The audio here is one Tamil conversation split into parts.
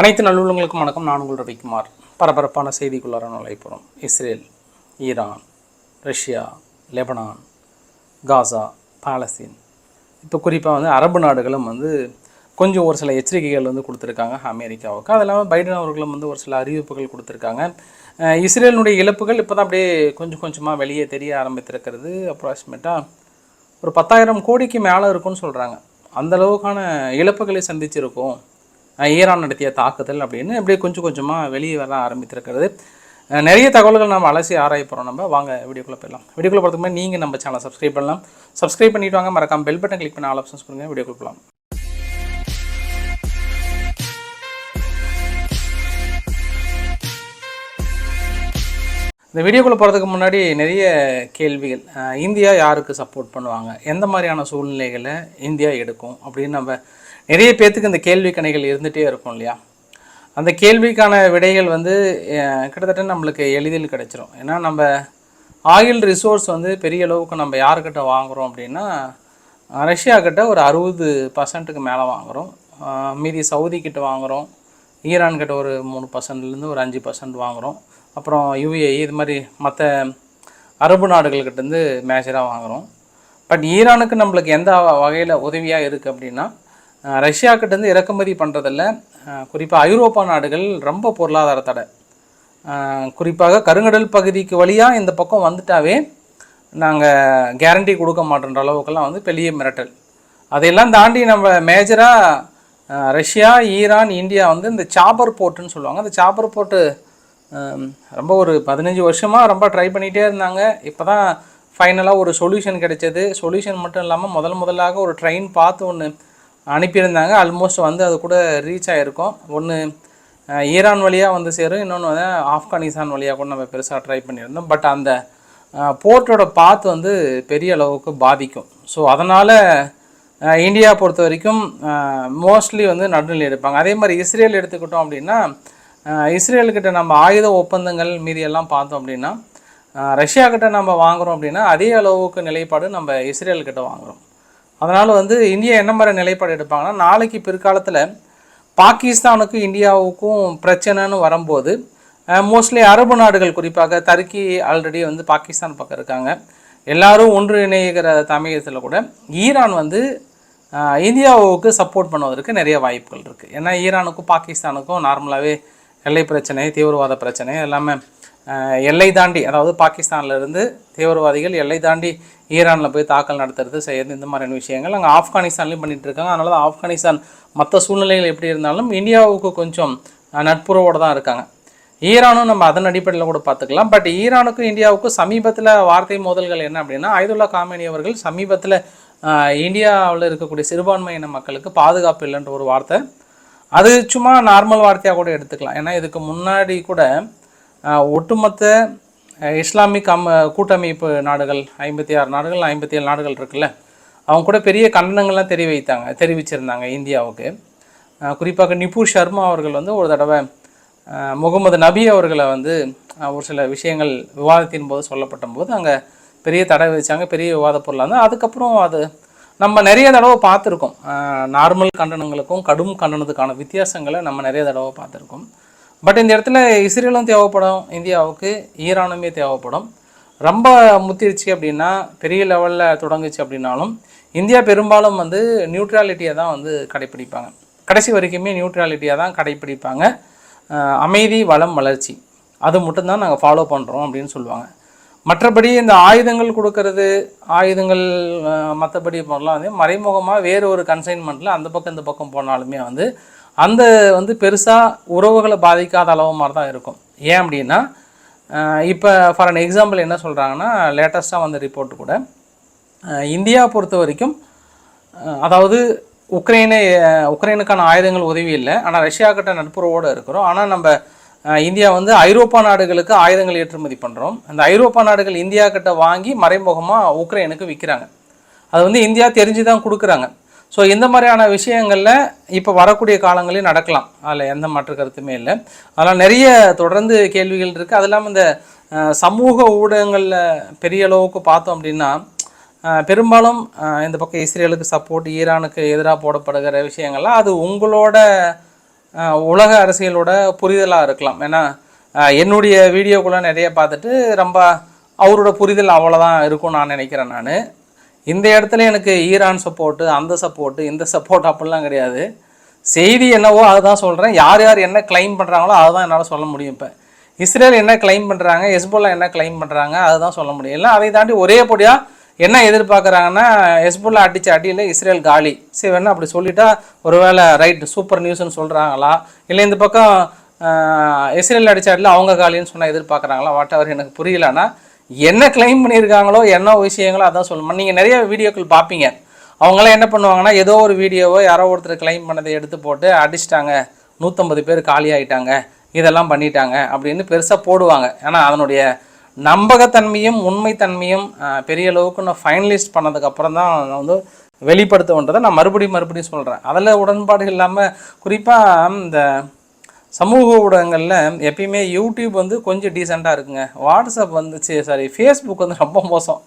அனைத்து நல்லுள்ளங்களுக்கும் வணக்கம். நான் உங்கள் ரவிக்குமார். பரபரப்பான செய்திக்குள்ளார நுழைப்புறோம் Israel Iran Russia Lebanon Gaza Palestine. இப்போ குறிப்பாக வந்து அரபு நாடுகளும் வந்து கொஞ்சம் ஒரு சில எச்சரிக்கைகள் வந்து கொடுத்துருக்காங்க அமெரிக்காவுக்கு. அது இல்லாமல் பைடன் அவர்களும் வந்து ஒரு சில அறிவிப்புகள் கொடுத்துருக்காங்க. இஸ்ரேலினுடைய இழப்புகள் இப்போ தான் அப்படியே கொஞ்சம் கொஞ்சமாக வெளியே தெரிய ஆரம்பித்திருக்கிறது. அப்ராக்சிமேட்டாக ஒரு பத்தாயிரம் கோடிக்கு மேலே இருக்கும்னு சொல்கிறாங்க அந்த அளவுக்கான இழப்புகளை சந்திச்சிருக்கோம். ஈரான் நடத்திய தாக்குதல் அப்படின்னு அப்படியே கொஞ்சம் கொஞ்சமாக வெளியே வர ஆரம்பித்திருக்கிறது. நிறைய தகவல்கள் நம்ம அலசி ஆராய போகிறோம் நம்ம. வாங்க வீடியோக்குள்ளே போயிடலாம். வீடியோக்குள்ளே போகிறதுக்கு முன்னாடி நீங்கள் நம்ம சேனலை சப்ஸ்கிரைப் பண்ணலாம். சப்ஸ்கிரைப் பண்ணிவிட்டு வாங்க. மறக்காம பெல் பட்டன் கிளிக் பண்ண ஆல் ஆப்ஷன்ஸ் கொடுங்க. வீடியோக்குள்ள போகலாம் இந்த வீடியோக்குள்ளே போகிறதுக்கு முன்னாடி நிறைய கேள்விகள். இந்தியா யாருக்கு சப்போர்ட் பண்ணுவாங்க? எந்த மாதிரியான சூழ்நிலைகளை இந்தியா எடுக்கும்? அப்படின்னு நம்ம நிறைய பேர்த்துக்கு இந்த கேள்வி கணைகள் இருந்துகிட்டே இருக்கும் இல்லையா? அந்த கேள்விக்கான விடைகள் வந்து கிட்டத்தட்ட நம்மளுக்கு எளிதில் கிடைச்சிரும். ஏன்னா நம்ம ஆயில் ரிசோர்ஸ் வந்து பெரிய அளவுக்கு நம்ம யாருக்கிட்ட வாங்குகிறோம் அப்படின்னா ரஷ்யாக்கிட்ட ரஷ்யா ஒரு அறுபது பர்சன்ட்டுக்கு மேலே வாங்குகிறோம் மீதி சவுதி கிட்ட வாங்குகிறோம் ஈரான்கிட்ட ஒரு மூணு பர்சன்ட்லேருந்து ஒரு அஞ்சு பர்சன்ட் வாங்குகிறோம் அப்புறம் யூஏஇ இது மாதிரி மற்ற அரபு நாடுகள்கிட்டேருந்து மேஜராக வாங்குகிறோம் பட் ஈரானுக்கு நம்மளுக்கு எந்த வகையில் உதவியாக இருக்குது அப்படின்னா அஹ் ரஷ்யா கிட்டேருந்து இறக்குமதி பண்ணுறதில்ல குறிப்பாக ஐரோப்பா நாடுகள் ரொம்ப பொருளாதார தடை. குறிப்பாக கருங்கடல் பகுதிக்கு வழியாக இந்த பக்கம் வந்துட்டாவே நாங்கள் கேரண்டி கொடுக்க மாட்டோன்ற அளவுக்கெல்லாம் வந்து பெரிய மிரட்டல். அதையெல்லாம் தாண்டி நம்ம மேஜராக ரஷ்யா ஈரான் இந்தியா வந்து இந்த சாப்பர் போர்ட்டுன்னு சொல்லுவாங்க. அந்த சாப்பர் போர்ட்டு ரொம்ப ஒரு பதினஞ்சு வருஷமாக ரொம்ப ட்ரை பண்ணிகிட்டே இருந்தாங்க. இப்போ தான் ஃபைனலாக ஒரு சொல்யூஷன் கிடைச்சது. சொல்யூஷன் மட்டும் இல்லாமல் முதல் முதலாக ஒரு ட்ரெயின் பார்த்து ஒன்று அனுப்பியிருந்தாங்க. ஆல்மோஸ்ட் வந்து அது கூட ரீச் ஆகிருக்கும் ஒன்று ஈரான் வழியாக வந்து சேரும். இன்னொன்று வந்து ஆப்கானிஸ்தான் வழியாக கூட நம்ம பெருசாக ட்ரை பண்ணியிருந்தோம். பட் அந்த போர்ட்டோட பாத் வந்து பெரிய அளவுக்கு பாதிக்கும். ஸோ அதனால் இந்தியா பொறுத்த வரைக்கும் மோஸ்ட்லி வந்து நடுநிலை எடுப்பாங்க. அதே மாதிரி இஸ்ரேல் எடுத்துக்கிட்டோம் அப்படின்னா இஸ்ரேல்கிட்ட நம்ம ஆயுத ஒப்பந்தங்கள் மீதி எல்லாம் பார்த்தோம் அப்படின்னா ரஷ்யா கிட்ட நம்ம வாங்குறோம் அப்படின்னா அதே அளவுக்கு நிலைப்பாடு நம்ம இஸ்ரேல்கிட்ட வாங்குகிறோம் வாங்குறோம். அதனால் வந்து இந்தியா என்ன மாதிரி நிலைப்பாடு எடுப்பாங்கன்னா நாளைக்கு பிற்காலத்தில் பாகிஸ்தானுக்கும் இந்தியாவுக்கும் பிரச்சனைன்னு வரும்போது மோஸ்ட்லி அரபு நாடுகள் குறிப்பாக தர்க்கி ஆல்ரெடி வந்து பாகிஸ்தான் பக்கம் இருக்காங்க. எல்லாரும் ஒன்று இணைகிற தமிழகத்தில் கூட ஈரான் வந்து இந்தியாவுக்கு சப்போர்ட் பண்ணுவதற்கு நிறைய வாய்ப்புகள் இருக்குது ஏன்னா ஈரானுக்கும் பாகிஸ்தானுக்கும் நார்மலாகவே எல்லை பிரச்சனை தீவிரவாத பிரச்சனை எல்லாமே எல்லை தாண்டி அதாவது பாகிஸ்தான்லேருந்து தீவிரவாதிகள் எல்லை தாண்டி ஈரானில் போய் தாக்கல் நடத்துறது செய்யறது இந்த மாதிரியான விஷயங்கள் அங்கே ஆப்கானிஸ்தான்லேயும் பண்ணிட்டு இருக்காங்க. அதனால தான் ஆப்கானிஸ்தான் மற்ற சூழ்நிலைகள் எப்படி இருந்தாலும் இந்தியாவுக்கு கொஞ்சம் நட்புறவோடு தான் இருக்காங்க. ஈரானும் நம்ம அதன் அடிப்படையில் கூட பார்த்துக்கலாம். பட் ஈரானுக்கும் இந்தியாவுக்கும் சமீபத்தில் வார்த்தை மோதல்கள் என்ன அப்படின்னா ஐதுல்லா காமேனி அவர்கள் சமீபத்தில் இந்தியாவில் இருக்கக்கூடிய சிறுபான்மையின மக்களுக்கு பாதுகாப்பு இல்லைன்ற ஒரு வார்த்தை. அது சும்மா நார்மல் வார்த்தையாக கூட எடுத்துக்கலாம். ஏன்னா இதுக்கு முன்னாடி கூட ஒட்டுமொத்த இஸ்லாமிக் அம் கூட்டமைப்பு நாடுகள் ஐம்பத்தி ஆறு நாடுகள் ஐம்பத்தி ஏழு நாடுகள் இருக்குல்ல? அவங்க கூட பெரிய கண்டனங்கள்லாம் தெரிவித்தாங்க தெரிவிச்சிருந்தாங்க இந்தியாவுக்கு. குறிப்பாக நிபு சர்மா அவர்கள் வந்து ஒரு தடவை முகமது நபி அவர்களை வந்து ஒரு சில விஷயங்கள் விவாதத்தின் போது சொல்லப்பட்ட போது அங்கே பெரிய தடை வச்சாங்க பெரிய விவாத பொருளாக இருந்தால் அதுக்கப்புறம் அது நம்ம நிறைய தடவை பார்த்துருக்கோம். நார்மல் கண்டனங்களுக்கும் கடும் கண்டனத்துக்கான வித்தியாசங்களை நம்ம நிறைய தடவை பார்த்துருக்கோம். பட் இந்த இடத்துல இஸ்ரேலும் தேவைப்படும் இந்தியாவுக்கு ஈரானுமே தேவைப்படும். ரொம்ப முத்திருச்சு அப்படின்னா பெரிய லெவலில் தொடங்குச்சு அப்படின்னாலும் இந்தியா பெரும்பாலும் வந்து நியூட்ராலிட்டியை தான் வந்து கடைப்பிடிப்பாங்க. கடைசி வரைக்குமே நியூட்ராலிட்டியாக தான் கடைப்பிடிப்பாங்க. அமைதி வளம் வளர்ச்சி. அது மட்டும்தான் நாங்கள் ஃபாலோ பண்ணுறோம் அப்படின்னு சொல்லுவாங்க. மற்றபடி இந்த ஆயுதங்கள் கொடுக்கறது ஆயுதங்கள் மற்றபடி பண்ணலாம் வந்து மறைமுகமாக வேறு ஒரு கன்சைன்மெண்ட்டில் அந்த பக்கம் இந்த பக்கம் போனாலுமே வந்து அந்த வந்து பெருசாக உறவுகளை பாதிக்காத அளவு மாதிரி தான் இருக்கும். ஏன் அப்படின்னா இப்போ ஃபார் அன் எக்ஸாம்பிள் என்ன சொல்கிறாங்கன்னா லேட்டஸ்ட்டாக வந்த ரிப்போர்ட் கூட இந்தியா பொறுத்த வரைக்கும் அதாவது உக்ரைனை உக்ரைனுக்கான ஆயுதங்கள் உதவி இல்லை. ஆனால் ரஷ்யா கிட்ட நட்புறவோடு இருக்கிறோம். ஆனால் நம்ம இந்தியா வந்து ஐரோப்பா நாடுகளுக்கு ஆயுதங்கள் ஏற்றுமதி பண்ணுறோம் அந்த ஐரோப்பா நாடுகள் இந்தியா கிட்ட வாங்கி மறைமுகமாக உக்ரைனுக்கு விற்கிறாங்க அது வந்து இந்தியா தெரிஞ்சு தான் கொடுக்குறாங்க. ஸோ இந்த மாதிரியான விஷயங்களில் இப்போ வரக்கூடிய காலங்களில் நடக்கலாம். அதில் எந்த மாற்று கருத்துமே இல்லை. அதெல்லாம் நிறைய தொடர்ந்து கேள்விகள் இருக்குது அது இல்லாமல் இந்த சமூக ஊடகங்களில் பெரிய அளவுக்கு பார்த்தோம் அப்படின்னா பெரும்பாலும் இந்த பக்கம் இஸ்ரேலுக்கு சப்போர்ட் ஈரானுக்கு எதிராக போடப்படுகிற விஷயங்கள்லாம் அது உங்களோட உலக அரசியலோட புரிதலாக இருக்கலாம். ஏன்னா என்னுடைய வீடியோக்குள்ளே நிறைய பார்த்துட்டு ரொம்ப அவரோட புரிதல் அவ்வளோதான் இருக்கும் நான் நினைக்கிறேன் நான். இந்த இடத்துல எனக்கு ஈரான் சப்போர்ட்டு அந்த சப்போர்ட்டு இந்த சப்போர்ட் அப்படிலாம் கிடையாது. செய்தி என்னவோ அதுதான் சொல்கிறேன் யார் யார் என்ன கிளைம் பண்ணுறாங்களோ அதுதான் என்னால் சொல்ல முடியும் இப்போ. இஸ்ரேல் என்ன கிளைம் பண்ணுறாங்க ஹெஸ்புல்லா என்ன கிளைம் பண்ணுறாங்க அதுதான் சொல்ல முடியும். இல்லை அதை தாண்டி ஒரே படியாக என்ன எதிர்பார்க்குறாங்கன்னா ஹெஸ்புல்லா அடிச்ச அடியில் இஸ்ரேல் காலி. சரி வேணா அப்படி சொல்லிட்டா ஒருவேளை ரைட் சூப்பர் நியூஸ்னு சொல்கிறாங்களா இல்லை இந்த பக்கம் இஸ்ரேல் அடிச்ச அடியில் அவங்க காலின்னு சொன்னால் எதிர்பார்க்குறாங்களா? வாட் அவர் எனக்கு புரியலன்னா என்ன கிளைம் பண்ணியிருக்காங்களோ என்ன விஷயங்களோ அதான் சொல்லணும் நீங்கள் நிறைய வீடியோக்கள் பார்ப்பீங்க. அவங்களாம் என்ன பண்ணுவாங்கன்னா ஏதோ ஒரு வீடியோவோ யாரோ ஒருத்தர் கிளைம் பண்ணதை எடுத்து போட்டு அடிச்சிட்டாங்க. நூற்றம்பது பேர் காலி இதெல்லாம் பண்ணிட்டாங்க அப்படின்னு பெருசாக போடுவாங்க. ஏன்னா அதனுடைய நம்பகத்தன்மையும் உண்மைத்தன்மையும் பெரிய அளவுக்கு நான் ஃபைனலிஸ்ட் பண்ணதுக்கப்புறம் தான் நான் வந்து வெளிப்படுத்துவன்றதை நான் மறுபடியும் மறுபடியும் சொல்கிறேன் அதில் உடன்பாடு இல்லாமல் குறிப்பாக இந்த சமூக ஊடகங்களில் எப்பயுமே யூடியூப் வந்து கொஞ்சம் டீசெண்டாக இருக்குங்க. வாட்ஸ்அப் வந்து சாரி ஃபேஸ்புக் வந்து ரொம்ப மோசம்.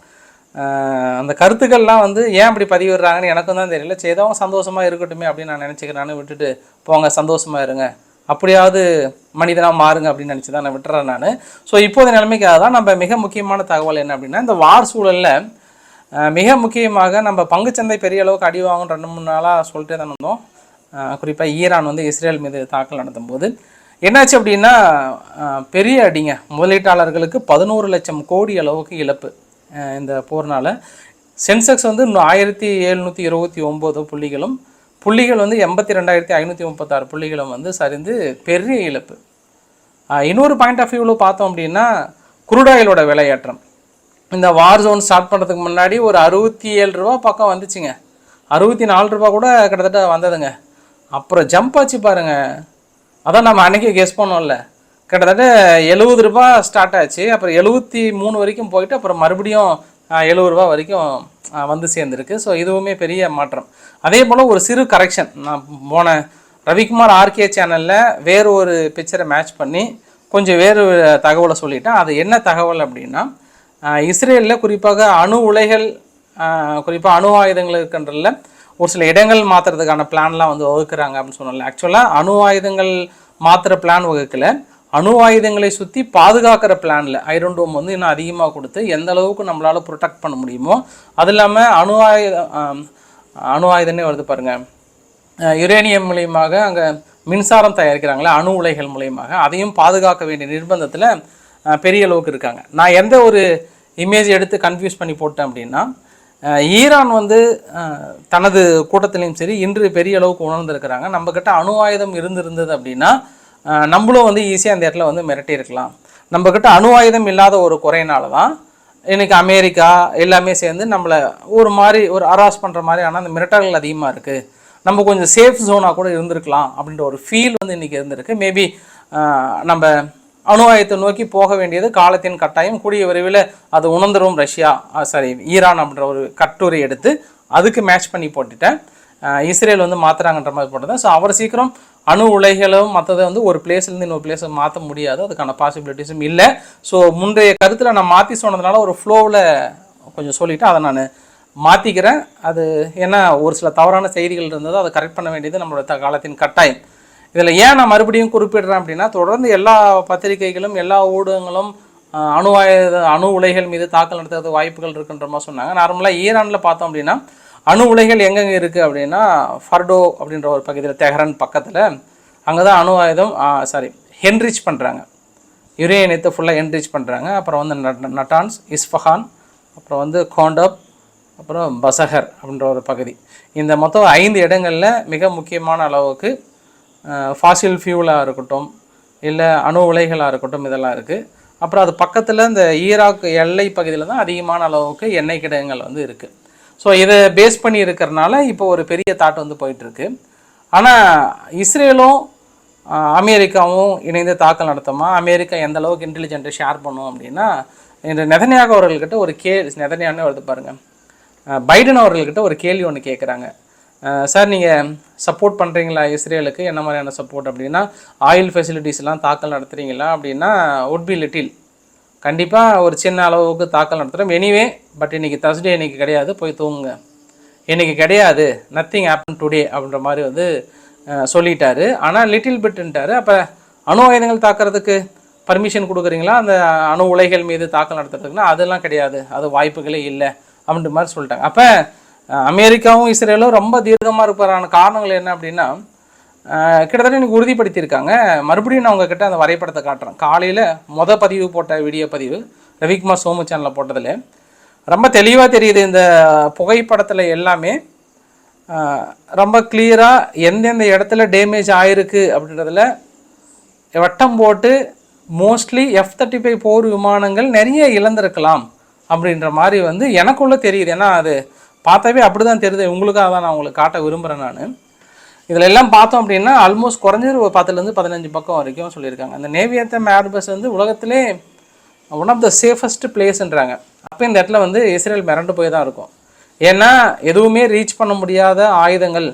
அந்த கருத்துக்கள்லாம் வந்து ஏன் அப்படி பதிவிடுறாங்கன்னு எனக்கும் தான் தெரியல. சரி ஏதோ சந்தோஷமாக இருக்கட்டுமே அப்படின்னு நான் நினச்சிக்கிறேன்னு விட்டுட்டு போங்க சந்தோஷமாக இருங்க. அப்படியாவது மனிதனாக மாறுங்க அப்படின்னு நினச்சி தான் நான் விட்டுறேன் நான். ஸோ இப்போது நிலைமைக்காக தான் நம்ம மிக முக்கியமான தகவல் என்ன அப்படின்னா இந்த வார் சூழலில் மிக முக்கியமாக நம்ம பங்குச்சந்தை பெரிய அளவுக்கு அடி வாங்கணும் ரெண்டு மூணு நாளாக சொல்லிட்டே தான் இருந்தோம். குறிப்பாக ஈரான் வந்து இஸ்ரேல் மீது தாக்கல் நடத்தும் போது என்னாச்சு அப்படின்னா பெரிய அடிங்க. முதலீட்டாளர்களுக்கு பதினோரு லட்சம் கோடி அளவுக்கு இழப்பு இந்த போர்னால். சென்செக்ஸ் வந்து இன்னும் ஆயிரத்தி எழுநூற்றி இருபத்தி ஒம்பது புள்ளிகளும் புள்ளிகள் வந்து எண்பத்தி ரெண்டாயிரத்தி ஐநூற்றி முப்பத்தாறு புள்ளிகளும் வந்து சரிந்து பெரிய இழப்பு. இன்னொரு பாயிண்ட் ஆஃப் வியூவில் பார்த்தோம் அப்படின்னா குருடாயிலோட விலையேற்றம் இந்த வார் ஜோன் ஸ்டார்ட் பண்ணுறதுக்கு முன்னாடி ஒரு அறுபத்தி ஏழு ரூபா பக்கம் வந்துச்சுங்க. அறுபத்தி நாலு ரூபா கூட கிட்டத்தட்ட வந்ததுங்க. அப்புறம் ஜம்ப் ஆச்சு பாருங்க. அதான் நம்ம அன்னைக்கு கெஸ் பண்ணோம்ல. கிட்டத்தட்ட எழுபது ரூபா ஸ்டார்ட் ஆச்சு. அப்புறம் எழுபத்தி மூணு வரைக்கும் போயிட்டு அப்புறம் மறுபடியும் எழுபது ரூபா வரைக்கும் வந்து சேர்ந்துருக்கு. ஸோ இதுவுமே பெரிய மாற்றம். அதே போல் ஒரு சிறு கரெக்ஷன் நான் போன ரவிக்குமார் ஆர்கே சேனலில் வேறு ஒரு பிக்சரை மேட்ச் பண்ணி கொஞ்சம் வேறு தகவலை சொல்லிட்டேன். அது என்ன தகவல் அப்படின்னா இஸ்ரேலில் குறிப்பாக அணு உலைகள் குறிப்பாக அணு ஆயுதங்கள் இருக்கின்றல ஒரு சில இடங்கள் மாற்றுறதுக்கான பிளான்லாம் வந்து வகுக்கிறாங்க அப்படின்னு சொன்னால ஆக்சுவலாக அணு ஆயுதங்கள் மாற்றுற பிளான் வகுக்கல. அணு ஆயுதங்களை சுற்றி பாதுகாக்கிற பிளானில் ஐரன் வந்து இன்னும் அதிகமாக கொடுத்து எந்த அளவுக்கு நம்மளால் ப்ரொடெக்ட் பண்ண முடியுமோ அது இல்லாமல் அணு ஆயுத அணு ஆயுதம்னே வருது பாருங்கள் யுரேனியம் மூலியமாக அங்கே மின்சாரம் தயாரிக்கிறாங்களே அணு உலைகள் மூலியமாக. அதையும் பாதுகாக்க வேண்டிய நிர்பந்தத்தில் பெரிய அளவுக்கு இருக்காங்க. நான் எந்த ஒரு இமேஜ் எடுத்து கன்ஃபியூஸ் பண்ணி போட்டேன் அப்படின்னா ஈரான் வந்து தனது கூட்டத்திலையும் சரி இன்று பெரிய அளவுக்கு உணர்ந்திருக்கிறாங்க. நம்மக்கிட்ட அணு ஆயுதம் இருந்திருந்தது அப்படின்னா நம்மளும் வந்து ஈஸியாக அந்த இடத்துல வந்து மிரட்டியிருக்கலாம் நம்மக்கிட்ட அணு ஆயுதம் இல்லாத ஒரு குறையினால தான் இன்றைக்கி அமெரிக்கா எல்லாமே சேர்ந்து நம்மளை ஒரு மாதிரி ஒரு அராஸ் பண்ணுற மாதிரியான அந்த மிரட்டல்கள் அதிகமாக இருக்குது நம்ம கொஞ்சம் சேஃப் ஜோனாக கூட இருந்திருக்கலாம் அப்படின்ற ஒரு ஃபீல் வந்து இன்றைக்கி இருந்திருக்கு. மேபி நம்ம அணுவாயத்தை நோக்கி போக வேண்டியது காலத்தின் கட்டாயம். கூடிய விரைவில் அது உணர்ந்துடும் ரஷ்யா சாரி ஈரான் அப்படின்ற ஒரு கட்டுரை எடுத்து அதுக்கு மேட்ச் பண்ணி போட்டுட்டேன். இஸ்ரேல் வந்து மாற்றுறாங்கன்ற மாதிரி போட்டது ஸோ அவர் சீக்கிரம் அணு உலைகளும் மற்றதை வந்து ஒரு பிளேஸ்லேருந்து இன்னொரு பிளேஸை மாற்ற முடியாது. அதுக்கான பாசிபிலிட்டிஸும் இல்லை. ஸோ முந்தைய கருத்தில் நான் மாற்றி சொன்னதுனால ஒரு ஃப்ளோவில் கொஞ்சம் சொல்லிவிட்டு அதை நான் மாற்றிக்கிறேன் அது ஏன்னா ஒரு சில தவறான செய்திகள் இருந்தது அதை கரெக்ட் பண்ண வேண்டியது நம்மளோட காலத்தின் கட்டாயம். இதில் ஏன் நான் மறுபடியும் குறிப்பிடுறேன் அப்படின்னா தொடர்ந்து எல்லா பத்திரிகைகளும் எல்லா ஊடகங்களும் அணு ஆயுத அணு உலைகள் மீது தாக்கல் நடத்துறது வாய்ப்புகள் இருக்குன்ற மாதிரி சொன்னாங்க. நார்மலாக ஈரானில் பார்த்தோம் அப்படின்னா அணு உலைகள் எங்கெங்கே இருக்குது அப்படின்னா ஃபர்டோ அப்படின்ற ஒரு பகுதியில் தெஹரான் பக்கத்தில் அங்கே தான் அணு ஆயுதம் சாரி ஹென்ரிச் பண்ணுறாங்க யுரேனியத்தை ஃபுல்லாக என்ரிச் பண்ணுறாங்க அப்புறம் வந்து நட்- நட்டான்ஸ் இஸ்ஃபஹான் அப்புறம் வந்து கோண்டப் அப்புறம் பசஹர் அப்படின்ற ஒரு பகுதி. இந்த மொத்தம் ஐந்து இடங்களில் மிக முக்கியமான அளவுக்கு ஃபாசில் ஃபியூலாக இருக்கட்டும் இல்லை அணு உலைகளாக இருக்கட்டும் இதெல்லாம் இருக்குது அப்புறம் அது பக்கத்தில் இந்த ஈராக் எல்லை பகுதியில் தான் அதிகமான அளவுக்கு எண்ணெய் கிடங்குகள் வந்து இருக்குது ஸோ இதை பேஸ் பண்ணி இருக்கிறனால இப்போ ஒரு பெரிய தாட் வந்து போயிட்டுருக்கு ஆனால் இஸ்ரேலும் அமெரிக்காவும் இணைந்து தாக்கல் நடத்தமா? அமெரிக்கா எந்த அளவுக்கு இன்டெலிஜென்ட்டை ஷேர் பண்ணும் அப்படின்னா இந்த நெதனியாக அவர்கள்கிட்ட ஒரு கே நெதனியான்னு வருது பாருங்கள் பைடன் அவர்கள்கிட்ட ஒரு கேள்வி ஒன்று கேட்குறாங்க சார் நீங்கள் சப்போர்ட் பண்ணுறீங்களா இஸ்ரேலுக்கு? என்ன மாதிரியான சப்போர்ட் அப்படின்னா ஆயில் ஃபெசிலிட்டிஸ்லாம் தாக்கல் நடத்துகிறீங்களா அப்படின்னா உட் பி லிட்டில் கண்டிப்பாக ஒரு சின்ன அளவுக்கு தாக்கல் நடத்துகிறோம் எனிவே பட் இன்றைக்கி தர்ஸ்டே இன்னைக்கு கிடையாது. போய் தூங்குங்க. இன்றைக்கி கிடையாது. நத்திங் ஆப்பன் டுடே அப்படின்ற மாதிரி வந்து சொல்லிட்டார். சொல்லிட்டாரு ஆனால் லிட்டில் பிட்ன்ட்டாரு அப்போ அணு ஆயுதங்கள் தாக்குறதுக்கு பர்மிஷன் கொடுக்குறீங்களா? அந்த அணு உலைகள் மீது தாக்கல் நடத்துறதுக்குன்னா அதெல்லாம் கிடையாது. அது வாய்ப்புகளே இல்லை. அப்படின்ற மாதிரி சொல்லிட்டாங்க. அப்போ அமெரிக்காவும் இஸ்ரேலும் ரொம்ப தீர்க்கமாக இருப்பதான காரணங்கள் என்ன அப்படின்னா கிட்டத்தட்ட எனக்கு உறுதிப்படுத்தியிருக்காங்க. மறுபடியும் நான் உங்ககிட்ட அந்த வரைபடத்தை காட்டுறேன். காலையில் மொத பதிவு போட்ட வீடியோ பதிவு ரவிக்குமார் சோமு சேனலில் போட்டதில் ரொம்ப தெளிவாக தெரியுது இந்த புகைப்படத்தில் எல்லாமே. ரொம்ப கிளியராக எந்தெந்த இடத்துல டேமேஜ் ஆயிருக்கு அப்படின்றதுல வட்டம் போட்டு மோஸ்ட்லி எஃப் தேர்ட்டி ஃபைவ் போர் விமானங்கள் நிறைய இழந்திருக்கலாம் அப்படின்ற மாதிரி வந்து எனக்குள்ளே தெரியுது. ஏன்னா அது பார்த்தாவே அப்படி தான் தெரியுது. உங்களுக்காக தான் நான் உங்களுக்கு காட்ட விரும்புகிறேன் நான். இதில் எல்லாம் பார்த்தோம் அப்படின்னா ஆல்மோஸ்ட் குறைஞ்சது ஒரு பத்துலேருந்து பதினஞ்சு பக்கம் வரைக்கும் சொல்லியிருக்காங்க. அந்த நேவியத்தம் ஏர்பஸ் வந்து உலகத்திலே ஒன் ஆஃப் த சேஃபஸ்ட் பிளேஸ்ன்றாங்க அப்போ இந்த இடத்துல வந்து இஸ்ரேல் மிரண்டு போய் தான் இருக்கும். ஏன்னா எதுவுமே ரீச் பண்ண முடியாத ஆயுதங்கள்.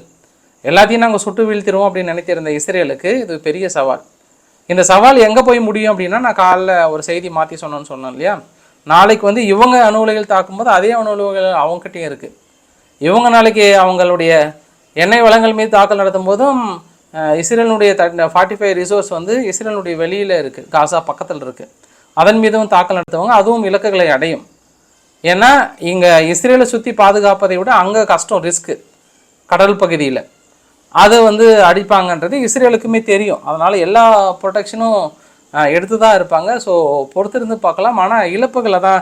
எல்லாத்தையும் நாங்கள் சுட்டு வீழ்த்திடுவோம் அப்படின்னு நினைத்திருந்த இஸ்ரேலுக்கு இது பெரிய சவால். இந்த சவால் எங்கே போய் முடியும் அப்படின்னா நான் காலைல ஒரு செய்தி மாற்றி சொன்னேன்னு சொன்னேன் இல்லையா? நாளைக்கு வந்து இவங்க அணு உலைகள் தாக்கும்போது அதே அணு உலைகள் அவங்ககிட்டயும் இருக்குது இவங்க நாளைக்கு அவங்களுடைய எண்ணெய் வளங்கள் மீது தாக்கல் நடத்தும் போதும் இஸ்ரேலினுடைய த ஃபார்ட்டி ஃபைவ் ரிசோர்ஸ் வந்து இஸ்ரேலுடைய வெளியில் இருக்குது காசா பக்கத்தில் இருக்குது அதன் மீதும் தாக்கல் நடத்துவாங்க அதுவும் இலக்குகளை அடையும். ஏன்னா இங்கே இஸ்ரேலை சுற்றி பாதுகாப்பதை விட அங்கே கஷ்டம் ரிஸ்க்கு கடல் பகுதியில். அதை வந்து அடிப்பாங்கன்றது இஸ்ரேலுக்குமே தெரியும். அதனால் எல்லா ப்ரொடெக்ஷனும் எடுத்து தான் இருப்பாங்க. ஸோ பொறுத்திருந்து பார்க்கலாம். ஆனால் இழப்புகளை தான்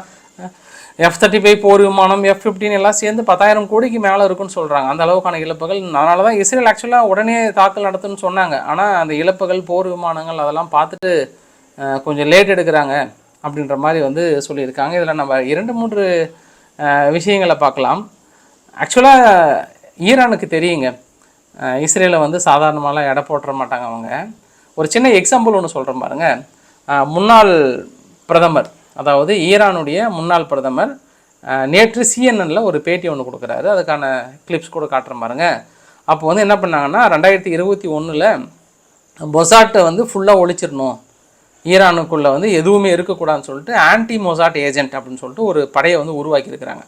எஃப் தேர்ட்டி ஃபைவ் போர் விமானம் எஃப் ஃபிஃப்டின் எல்லாம் சேர்ந்து பத்தாயிரம் கோடிக்கு மேலே இருக்குன்னு சொல்கிறாங்க அந்த அளவுக்கான இழப்புகள். அதனால தான் இஸ்ரேல் ஆக்சுவலாக உடனே தாக்கல் நடத்துன்னு சொன்னாங்க. ஆனால் அந்த இழப்புகள் போர் விமானங்கள் அதெல்லாம் பார்த்துட்டு கொஞ்சம் லேட் எடுக்கிறாங்க அப்படின்ற மாதிரி வந்து சொல்லியிருக்காங்க. இதில் நம்ம இரண்டு மூன்று விஷயங்களை பார்க்கலாம். ஆக்சுவலாக ஈரானுக்கு தெரியுங்க. இஸ்ரேலை வந்து சாதாரணமாலாம் எடை போட்டுற மாட்டாங்க அவங்க. ஒரு சின்ன எக்ஸாம்பிள் ஒன்று சொல்கிறேன் பாருங்கள் முன்னாள் பிரதமர் அதாவது ஈரானுடைய முன்னாள் பிரதமர் நேற்று சிஎன்என்னில் ஒரு பேட்டி ஒன்று கொடுக்குறாரு. அதுக்கான கிளிப்ஸ் கூட காட்டுறேன் பாருங்க. அப்போ வந்து என்ன பண்ணாங்கன்னா ரெண்டாயிரத்தி இருபத்தி ஒன்றில் பொசாட்டை வந்து ஃபுல்லாக ஒழிச்சிடணும். ஈரானுக்குள்ளே வந்து எதுவுமே இருக்கக்கூடாதுன்னு சொல்லிட்டு ஆன்டி மொசாட் ஏஜென்ட் அப்படின்னு சொல்லிட்டு ஒரு படையை வந்து உருவாக்கியிருக்கிறாங்க.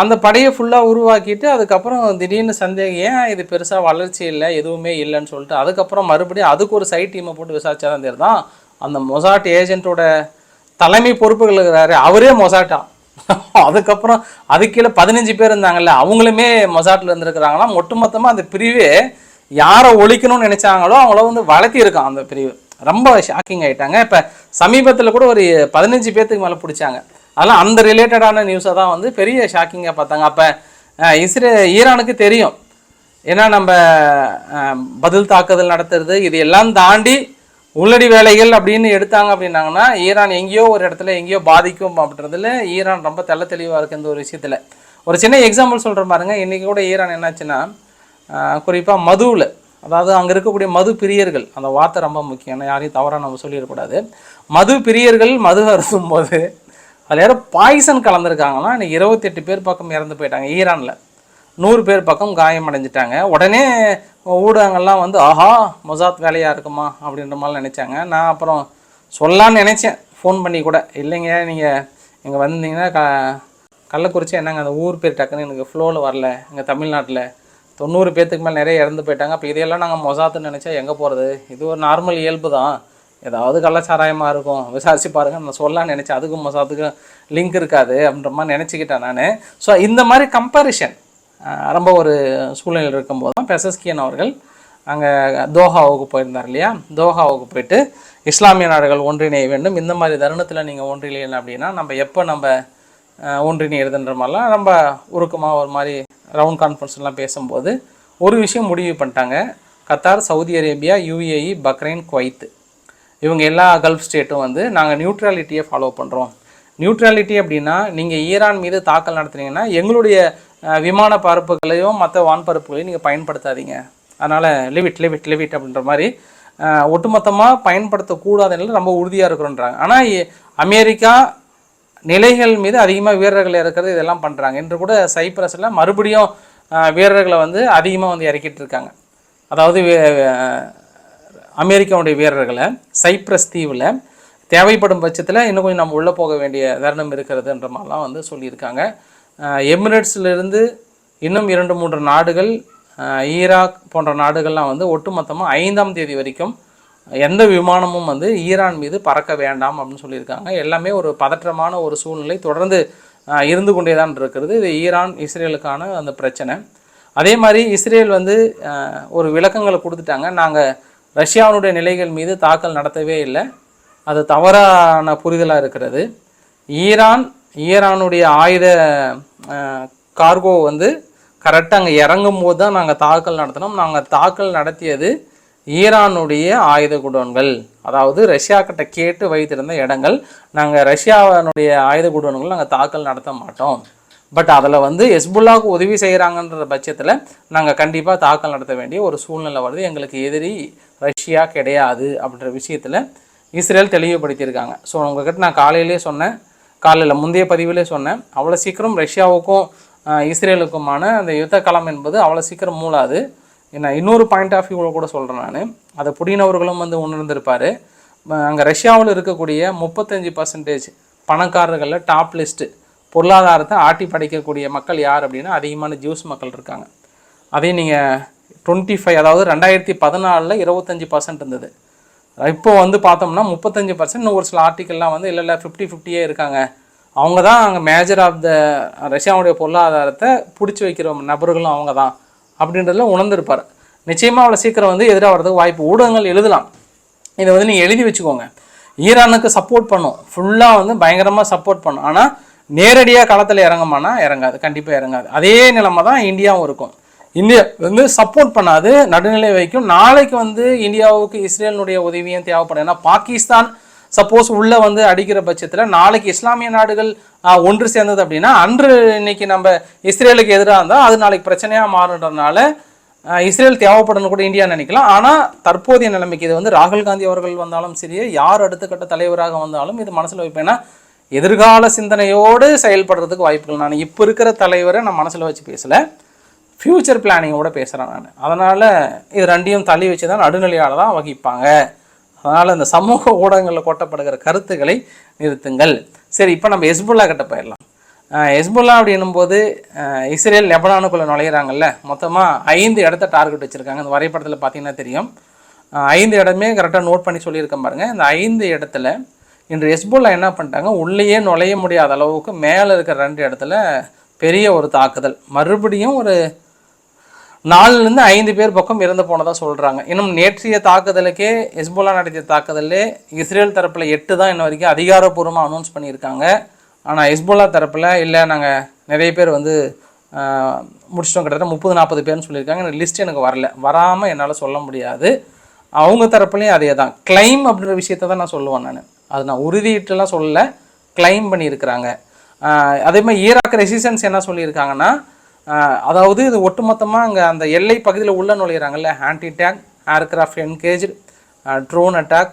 அந்த படையை ஃபுல்லாக உருவாக்கிட்டு அதுக்கப்புறம் திடீர்னு சந்தேகம் ஏன் இது பெருசாக வளர்ச்சி இல்லை எதுவுமே இல்லைன்னு சொல்லிட்டு அதுக்கப்புறம் மறுபடியும் அதுக்கு ஒரு சைட் டீமை போட்டு விசாரிச்சா தான் தெரியுதான் அந்த மொசாட் ஏஜென்ட்டோட தலைமை பொறுப்புகள் இருக்கிறாரு அவரே மொசாட்டா. அதுக்கப்புறம் அதுக்கு கீழே பதினஞ்சு பேர் இருந்தாங்கல்ல அவங்களுமே மொசாட்டில் இருந்திருக்கிறாங்களாம். ஒட்டுமொத்தமாக அந்த பிரிவே யாரை ஒழிக்கணும்னு நினைச்சாங்களோ அவங்கள வந்து வளர்த்திருக்கான் அந்த பிரிவு. ரொம்ப ஷாக்கிங் ஆயிட்டாங்க. இப்போ சமீபத்தில் கூட ஒரு பதினஞ்சு பேர்த்துக்கு மேலே பிடிச்சாங்க. அதெல்லாம் அந்த ரிலேட்டடான நியூஸை தான் வந்து பெரிய ஷாக்கிங்காக பார்த்தாங்க. அப்போ இஸ்ரே ஈரானுக்கு தெரியும். ஏன்னா நம்ம பதில் தாக்குதல் நடத்துறது இது எல்லாம் தாண்டி உள்ளடி வேலைகள் அப்படின்னு எடுத்தாங்க அப்படின்னாங்கன்னா ஈரான் எங்கேயோ ஒரு இடத்துல எங்கேயோ பாதிக்கும் அப்படின்றதுல ஈரான் ரொம்ப தெள்ள தெளிவாக இருக்குது இந்த ஒரு விஷயத்தில். ஒரு சின்ன எக்ஸாம்பிள் சொல்கிறேன் பாருங்க. இன்றைக்கி கூட ஈரான் என்னாச்சுன்னா குறிப்பாக மதுவில் அதாவது அங்கே இருக்கக்கூடிய மது பிரியர்கள் அந்த வார்த்தை ரொம்ப முக்கியம். யாரையும் தவறாக நம்ம சொல்லிடக்கூடாது. மது பிரியர்கள் மது அருந்தும் போது அதில் யாரும் பாய்சன் கலந்துருக்காங்கன்னா இன்னைக்கு இருபத்தெட்டு பேர் பக்கம் இறந்து போயிட்டாங்க ஈரானில். நூறு பேர் பக்கம் காயம் அடைஞ்சிட்டாங்க உடனே ஊடகங்கள்லாம் வந்து ஆஹா மொசாத் வேலையாக இருக்குமா? அப்படின்ற மாதிரி நினச்சாங்க. நான் அப்புறம் சொல்லலான்னு நினச்சேன். ஃபோன் பண்ணி கூட இல்லைங்க நீங்கள் இங்கே வந்தீங்கன்னா க கள்ளக்குறிச்சி என்னங்க அந்த ஊர் பேர் டக்குன்னு எனக்கு ஃப்ளோவில் வரல. இங்கே தமிழ்நாட்டில் தொண்ணூறு பேர்த்துக்கு மேலே நிறைய இறந்து போயிட்டாங்க. அப்போ இதையெல்லாம் நாங்கள் மொசாத்துன்னு நினச்சா எங்கே போகிறது இது ஒரு நார்மல் இயல்பு தான். ஏதாவது கள்ளச்சாராயமாக இருக்கும். விசாரிச்சு பாருங்க. நான் சொல்லலாம்னு நினச்சேன். அதுக்கும் அதுக்கும் லிங்க் இருக்காது அப்படின்ற மாதிரி நினச்சிக்கிட்டேன் நான். ஸோ இந்த மாதிரி கம்பேரிஷன் ரொம்ப ஒரு சூழ்நிலை இருக்கும்போது தான் பெசஸ்கியன் அவர்கள் அங்கே தோஹாவுக்கு போயிருந்தார் இல்லையா? தோஹாவுக்கு போயிட்டு இஸ்லாமிய நாடுகள் ஒன்றிணைய வேண்டும். இந்த மாதிரி தருணத்தில் நீங்கள் ஒன்றிணையில அப்படின்னா நம்ம எப்போ நம்ம ஒன்றிணையதுன்ற மாதிரிலாம் ரொம்ப உருக்கமாக ஒரு மாதிரி ரவுண்ட் கான்ஃபரன்ஸ்லாம் பேசும்போது ஒரு விஷயம் முடிவு பண்ணிட்டாங்க. Qatar Saudi Arabia UAE Bahrain Kuwait இவங்க எல்லா கல்ஃப் ஸ்டேட்டும் வந்து நாங்கள் நியூட்ரலிட்டியை ஃபாலோ பண்ணுறோம் நியூட்ரலிட்டி அப்படின்னா நீங்கள் ஈரான் மீது தாக்கல் நடத்துனீங்கன்னா எங்களுடைய விமான பரப்புகளையும் மற்ற வான்பரப்புகளையும் நீங்கள் பயன்படுத்தாதீங்க. அதனால் லிவிட் லிவிட் லிவிட் அப்படின்ற மாதிரி ஒட்டுமொத்தமாக பயன்படுத்தக்கூடாதுன்னு ரொம்ப உறுதியாக இருக்கிறோன்றாங்க. ஆனால் அமெரிக்கா நிலைகள் மீது அதிகமாக வீரர்கள் இறக்கிறது இதெல்லாம் பண்ணுறாங்க இன்று கூட சைப்ரஸில் மறுபடியும் வீரர்களை வந்து அதிகமாக வந்து இறக்கிட்டு இருக்காங்க. அதாவது வே- அமெரிக்காவுடைய வீரர்களை சைப்ரஸ் தீவில் தேவைப்படும் பட்சத்தில் இன்னும் கொஞ்சம் நம்ம உள்ளே போக வேண்டிய தருணம் இருக்கிறதுன்ற மாதிரிலாம் வந்து சொல்லியிருக்காங்க. எமிரேட்ஸ்லேருந்து இன்னும் இரண்டு மூன்று நாடுகள் ஈராக் போன்ற நாடுகள்லாம் வந்து ஒட்டுமொத்தமாக ஐந்தாம் தேதி வரைக்கும் எந்த விமானமும் வந்து ஈரான் மீது பறக்க வேண்டாம் அப்படின்னு சொல்லியிருக்காங்க. எல்லாமே ஒரு பதற்றமான ஒரு சூழ்நிலை தொடர்ந்து இருந்து கொண்டே தான் இருக்கிறது. இது ஈரான் இஸ்ரேலுக்கான அந்த பிரச்சனை. அதே மாதிரி இஸ்ரேல் வந்து ஒரு விளக்கங்களை கொடுத்துட்டாங்க. நாங்கள் ரஷ்யாவுடைய நிலைகள் மீது தாக்கல் நடத்தவே இல்லை. அது தவறான புரிதலாக இருக்கிறது. ஈரான் ஈரானுடைய ஆயுத கார்கோ வந்து கரெக்டாக அங்கே இறங்கும் போது தான் நாங்கள் தாக்கல் நடத்தினோம். நாங்கள் தாக்கல் நடத்தியது ஈரானுடைய ஆயுத குடோன்கள். அதாவது ரஷ்யா கிட்ட கேட்டு வைத்திருந்த இடங்கள். நாங்கள் ரஷ்யாவினுடைய ஆயுத குடோன்கள் நாங்கள் தாக்கல் நடத்த மாட்டோம். பட் அதில் வந்து ஹெஸ்புல்லாவுக்கு உதவி செய்கிறாங்கன்ற பட்சத்தில் நாங்கள் கண்டிப்பாக தாக்கல் நடத்த வேண்டிய ஒரு சூழ்நிலை வருது. எங்களுக்கு எதிரி ரஷ்யா கிடையாது அப்படின்ற விஷயத்தில் இஸ்ரேல் தெளிவுபடுத்தியிருக்காங்க. ஸோ உங்ககிட்ட நான் காலையிலே சொன்னேன். காலையில் முந்தைய பதிவிலே சொன்னேன். அவ்வளோ சீக்கிரம் ரஷ்யாவுக்கும் இஸ்ரேலுக்குமான அந்த யுத்த களம் என்பது அவ்வளோ சீக்கிரம் மூலாது நான் இன்னொரு பாயிண்ட் ஆஃப் வியூவில் கூட சொல்கிறேன் நான். அதை புடினவர்களும் வந்து உணர்ந்திருப்பார். அங்கே ரஷ்யாவில் இருக்கக்கூடிய முப்பத்தஞ்சு பர்சன்டேஜ் பணக்காரர்களில் டாப் லிஸ்ட்டு பொருளாதாரத்தை ஆட்டி படைக்கக்கூடிய மக்கள் யார் அப்படின்னா அதிகமான ஜூஸ் மக்கள் இருக்காங்க. அதே நீங்கள் டுவெண்ட்டி ஃபைவ் அதாவது ரெண்டாயிரத்தி பதினாலில் இருபத்தஞ்சி பர்சன்ட் இருந்தது. இப்போ வந்து பார்த்தோம்னா முப்பத்தஞ்சு பர்சன்ட் ஒரு சில ஆர்டிக்கல்லாம் வந்து இல்லை இல்லை ஃபிஃப்டி ஃபிஃப்டியே இருக்காங்க. அவங்க தான் அங்கே மேஜர் ஆஃப் த ரஷ்யாவுடைய பொருளாதாரத்தை பிடிச்சி வைக்கிற நபர்களும் அவங்க தான் அப்படின்றதுல உணர்ந்திருப்பார். நிச்சயமாக அவ்வளோ சீக்கிரம் வந்து எதிராக வர்றதுக்கு வாய்ப்பு ஊடகங்கள் எழுதலாம். இதை வந்து நீங்கள் எழுதி வச்சுக்கோங்க. ஈரானுக்கு சப்போர்ட் பண்ணும். ஃபுல்லாக வந்து பயங்கரமாக சப்போர்ட் பண்ணும். ஆனால் நேரடியாக களத்தில் இறங்குமானா இறங்காது. கண்டிப்பாக இறங்காது. அதே நிலைமை தான் இந்தியாவும் இருக்கும். இந்தியா வந்து சப்போர்ட் பண்ணாது நடுநிலை வைக்கும் நாளைக்கு வந்து இந்தியாவுக்கு இஸ்ரேலினுடைய உதவியும் தேவைப்படும். ஏன்னா பாகிஸ்தான் சப்போஸ் உள்ளே வந்து அடிக்கிற பட்சத்தில் நாளைக்கு இஸ்லாமிய நாடுகள் ஒன்று சேர்ந்தது அப்படின்னா அன்று இன்னைக்கு நம்ம இஸ்ரேலுக்கு எதிராக இருந்தால் அது நாளைக்கு பிரச்சனையாக மாறுன்றதுனால இஸ்ரேல் தேவைப்படணும் கூட இந்தியா நினைக்கலாம். ஆனால் தற்போதைய நிலைமைக்கு இது வந்து ராகுல் காந்தி அவர்கள் வந்தாலும் சரி யார் அடுத்த கட்ட தலைவராக வந்தாலும் இது மனசில் வைப்பேன்னா எதிர்கால சிந்தனையோடு செயல்படுறதுக்கு வாய்ப்புகள். நான் இப்போ இருக்கிற தலைவரை நான் மனசில் வச்சு பேசலை. ஃப்யூச்சர் பிளானிங்கோட பேசுகிறேன் நான். அதனால் இது ரெண்டையும் தள்ளி வச்சு தான் நடுநிலையால் தான் வகிப்பாங்க. அதனால் இந்த சமூக ஊடகங்களில் கொட்டப்படுகிற கருத்துக்களை நிறுத்துங்கள். சரி இப்போ நம்ம எஸ்புல்லா கிட்ட போயிடலாம். எஸ்புல்லா அப்படின்னும்போது அப்படின்னும் போது இஸ்ரேல் லெபனானுக்குள்ளே நுழையிறாங்கல்ல மொத்தமாக ஐந்து இடத்த டார்கெட் வச்சுருக்காங்க. இந்த வரைபடத்தில் பார்த்தீங்கன்னா தெரியும். ஐந்து இடமே கரெக்டாக நோட் பண்ணி சொல்லியிருக்கேன் பாருங்கள் இந்த ஐந்து இடத்துல இன்று எஸ்புல்லா என்ன பண்ணிட்டாங்க? உள்ளேயே நுழைய முடியாத அளவுக்கு மேலே இருக்கிற ரெண்டு இடத்துல பெரிய ஒரு தாக்குதல். மறுபடியும் ஒரு நாலுலேருந்து ஐந்து பேர் பக்கம் இறந்து போனதாக சொல்கிறாங்க இன்னும் நேற்றைய தாக்குதலுக்கே ஹெஸ்போலா நடத்திய தாக்குதலே இஸ்ரேல் தரப்பில் எட்டு தான் இன்ன வரைக்கும் அதிகாரப்பூர்வமாக அனௌன்ஸ் பண்ணியிருக்காங்க. ஆனால் ஹெஸ்போலா தரப்பில் இல்லை நாங்கள் நிறைய பேர் வந்து முடிச்சிட்டோம் கிட்டத்தட்ட முப்பது நாற்பது பேர்னு சொல்லியிருக்காங்க. எனக்கு லிஸ்ட் எனக்கு வரல. வராமல் என்னால் சொல்ல முடியாது. அவங்க தரப்புலையும் அதே தான். கிளைம் அப்படின்ற விஷயத்தை தான் நான் சொல்லுவேன் நான். அது நான் உறுதியிட்டுலாம் சொல்லலை. கிளைம் பண்ணியிருக்கிறாங்க. அதே மாதிரி ஈராக் ரெசிஸ்டன்ஸ் என்ன சொல்லியிருக்காங்கன்னா அதாவது இது ஒட்டுமொத்தமாக அங்கே அந்த எல்லை பகுதியில் உள்ள நுழையிறாங்கல்ல anti tank aircraft engage drone attack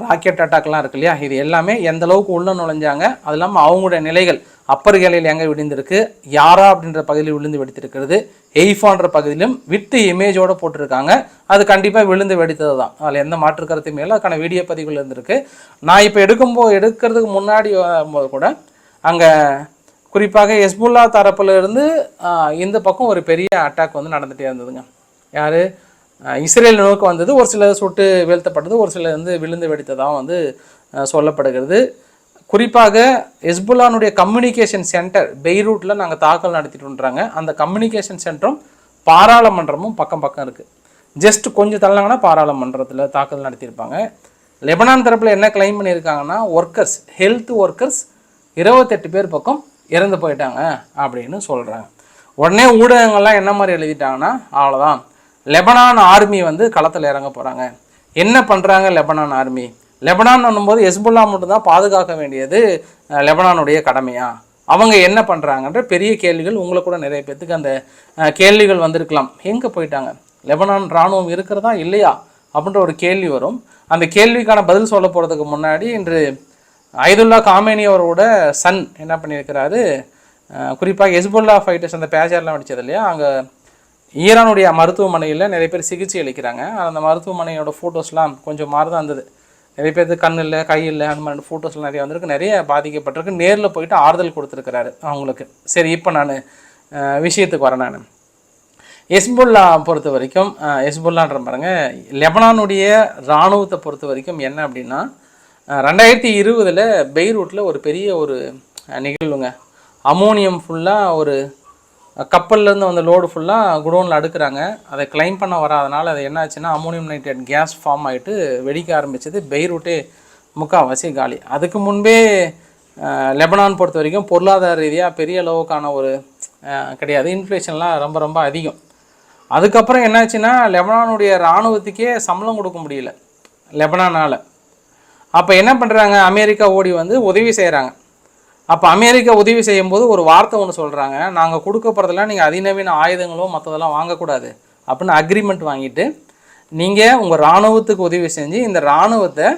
rocket அட்டாக்லாம் இருக்கு இல்லையா? இது எல்லாமே எந்த அளவுக்கு உள்ள நுழைஞ்சாங்க அது இல்லாமல் அவங்களுடைய நிலைகள் அப்பர் கேலையில் எங்கே விழுந்திருக்கு யாரா அப்படின்ற பகுதியில் விழுந்து வெடித்திருக்கிறது எய்ஃபான்ற பகுதியிலும் வித்து இமேஜோடு போட்டிருக்காங்க அது கண்டிப்பாக விழுந்து வெடித்தது தான் அதில் எந்த மாற்று கருத்துமே இல்லை அதுக்கான வீடியோ பதிவுகள் இருந்திருக்கு. நான் இப்போ எடுக்கும்போது எடுக்கிறதுக்கு முன்னாடி வரும்போது கூட அங்கே குறிப்பாக ஹெஸ்புல்லா தரப்புலருந்து இந்த பக்கம் ஒரு பெரிய அட்டாக் வந்து நடந்துகிட்டே இருந்ததுங்க. யார்? இஸ்ரேல் நோக்கி வந்தது. ஒரு சிலர் சுட்டு வீழ்த்தப்பட்டது. ஒரு சிலர் வந்து விழுந்து வெடித்ததாக வந்து சொல்லப்படுகிறது. குறிப்பாக ஹெஸ்புல்லானுடைய கம்யூனிகேஷன் சென்டர் பெய்ரூட்டில் நாங்கள் தாக்கல் நடத்திட்டுன்றாங்க. அந்த கம்யூனிகேஷன் சென்டரும் பாராளுமன்றமும் பக்கம் பக்கம் இருக்குது ஜஸ்ட் கொஞ்சம் தள்ளாங்கன்னா பாராளுமன்றத்தில் தாக்கல் நடத்தியிருப்பாங்க. லெபனான் தரப்பில் என்ன கிளைம் பண்ணியிருக்காங்கன்னா ஒர்க்கர்ஸ் ஹெல்த் ஒர்க்கர்ஸ் இருபத்தெட்டு பேர் பக்கம் இறந்து போயிட்டாங்க அப்படின்னு சொல்கிறாங்க உடனே ஊடகங்கள்லாம் என்ன மாதிரி எழுதிட்டாங்கன்னா அவ்வளோதான் லெபனான் ஆர்மி வந்து களத்தில் இறங்க போகிறாங்க என்ன பண்ணுறாங்க லெபனான் ஆர்மி? லெபனான் பண்ணும்போது ஹெஸ்புல்லா மட்டும்தான் பாதுகாக்க வேண்டியது லெபனானுடைய கடமையா? அவங்க என்ன பண்ணுறாங்கன்ற பெரிய கேள்விகள் உங்களை கூட நிறைய பேர்த்துக்கு அந்த கேள்விகள் வந்திருக்கலாம். எங்கே போயிட்டாங்க? லெபனான் இராணுவம் இருக்கிறதா இல்லையா? அப்படின்ற ஒரு கேள்வி வரும். அந்த கேள்விக்கான பதில் சொல்ல போகிறதுக்கு முன்னாடி இன்று ஐதுல்லா காமேனி அவரோட சன் என்ன பண்ணியிருக்கிறாரு? குறிப்பாக ஹெஸ்புல்லா ஃபைட்டர்ஸ் அந்த பேஜர்லாம் அடித்தது இல்லையா அங்கே ஈரானுடைய மருத்துவமனையில் நிறைய பேர் சிகிச்சை அளிக்கிறாங்க. அந்த மருத்துவமனையோட ஃபோட்டோஸ்லாம் கொஞ்சம் மாறி தான் இருந்தது. நிறைய பேருக்கு கண் இல்லை கை இல்லை அந்த மாதிரி ஃபோட்டோஸ்லாம் நிறைய வந்திருக்கு. நிறைய பாதிக்கப்பட்டிருக்கு. நேரில் போயிட்டு ஆறுதல் கொடுத்துருக்கிறாரு அவங்களுக்கு. சரி இப்போ நான் விஷயத்துக்கு வரேன் நான். எஸ்புல்லா பொறுத்த வரைக்கும் எஸ்புல்லான்ற பாருங்க லெபனானுடைய இராணுவத்தை பொறுத்த வரைக்கும் என்ன அப்படின்னா ரெண்டாயிரத்தி இருபதில் பெய்ரூட்டில் ஒரு பெரிய ஒரு நிகழ்வுங்க. அமோனியம் ஃபுல்லாக ஒரு கப்பல்லேருந்து வந்த லோடு ஃபுல்லாக குடோனில் அடுக்கிறாங்க. அதை கிளைம் பண்ண வராதனால அது என்ன ஆச்சுன்னா அமோனியம் நைட்ரேட் கேஸ் ஃபார்ம் ஆகிட்டு வெடிக்க ஆரம்பித்தது பெய்ரூட்டே முக்கால்வாசி காலி. அதுக்கு முன்பே லெபனான் பொறுத்த வரைக்கும் பொருளாதார ரீதியாக பெரிய அளவுக்கான ஒரு கிடையாது. இன்ஃப்ளேஷன்லாம் ரொம்ப ரொம்ப அதிகம். அதுக்கப்புறம் என்னாச்சுன்னா லெபனானுடைய இராணுவத்துக்கே சம்பளம் கொடுக்க முடியல. லெபனானால். அப்போ என்ன பண்ணுறாங்க அமெரிக்கா ஓடி வந்து உதவி செய்கிறாங்க அப்போ அமெரிக்கா உதவி செய்யும்போது ஒரு வார்த்தை ஒன்று சொல்கிறாங்க நாங்கள் கொடுக்க போகிறதெல்லாம் நீங்கள் அதிநவீன ஆயுதங்களோ மற்றதெல்லாம் வாங்கக்கூடாது அப்படின்னு அக்ரிமெண்ட் வாங்கிட்டு நீங்கள் உங்கள் இராணுவத்துக்கு உதவி செஞ்சு இந்த இராணுவத்தை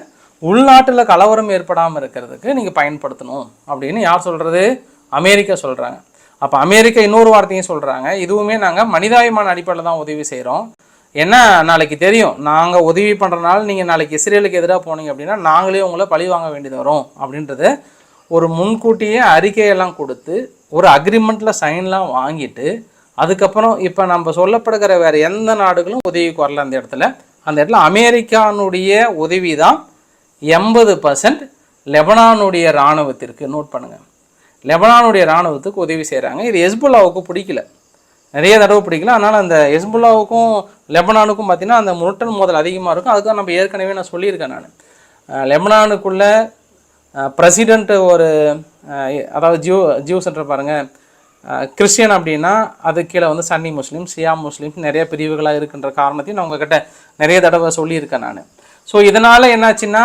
உள்நாட்டில் கலவரம் ஏற்படாமல் இருக்கிறதுக்கு நீங்கள் பயன்படுத்தணும் அப்படின்னு யார் சொல்கிறது அமெரிக்கா சொல்கிறாங்க அப்போ அமெரிக்கா இன்னொரு வார்த்தையும் சொல்கிறாங்க இதுவுமே நாங்கள் மனிதாயமான அடிப்படையில் தான் உதவி செய்கிறோம் ஏன்னா நாளைக்கு தெரியும்? நாங்கள் உதவி பண்ணுறனால நீங்கள் நாளைக்கு இஸ்ரேலுக்கு எதிராக போனீங்க அப்படின்னா நாங்களே உங்களை பழி வாங்க வேண்டியது வரும் அப்படின்றது ஒரு முன்கூட்டியே அறிக்கையெல்லாம் கொடுத்து ஒரு அக்ரிமெண்ட்டில் சைன்லாம் வாங்கிட்டு அதுக்கப்புறம் இப்போ நம்ம சொல்லப்படுகிற வேறு எந்த நாடுகளும் உதவிக்கு வரல அந்த இடத்துல. அந்த இடத்துல அமெரிக்கானுடைய உதவி தான் எண்பது பர்சன்ட் லெபனானுடைய இராணுவத்திற்கு. நோட் பண்ணுங்கள் லெபனானுடைய இராணுவத்துக்கு உதவி செய்கிறாங்க இது ஹெஸ்புல்லாவுக்கு பிடிக்கல. நிறைய தடவை பிடிக்கல அதனால் அந்த எஸ்புல்லாவுக்கும் லெபனானுக்கும் பார்த்திங்கன்னா அந்த முரட்டல் மோதல் அதிகமாக இருக்கும். அதுக்காக நம்ம ஏற்கனவே நான் சொல்லியிருக்கேன் நான். லெபனானுக்குள்ளே பிரசிடெண்ட் ஒரு அதாவது அதாவது ஜியூ சென்டர் பாருங்கள் கிறிஸ்டியன் அப்படின்னா அது கீழே வந்து சன்னி முஸ்லீம் சியா முஸ்லீம் நிறைய பிரிவுகளாக இருக்கின்ற காரணத்தையும் நான் உங்ககிட்ட நிறைய தடவை சொல்லியிருக்கேன் நான். ஸோ இதனால் என்னாச்சுன்னா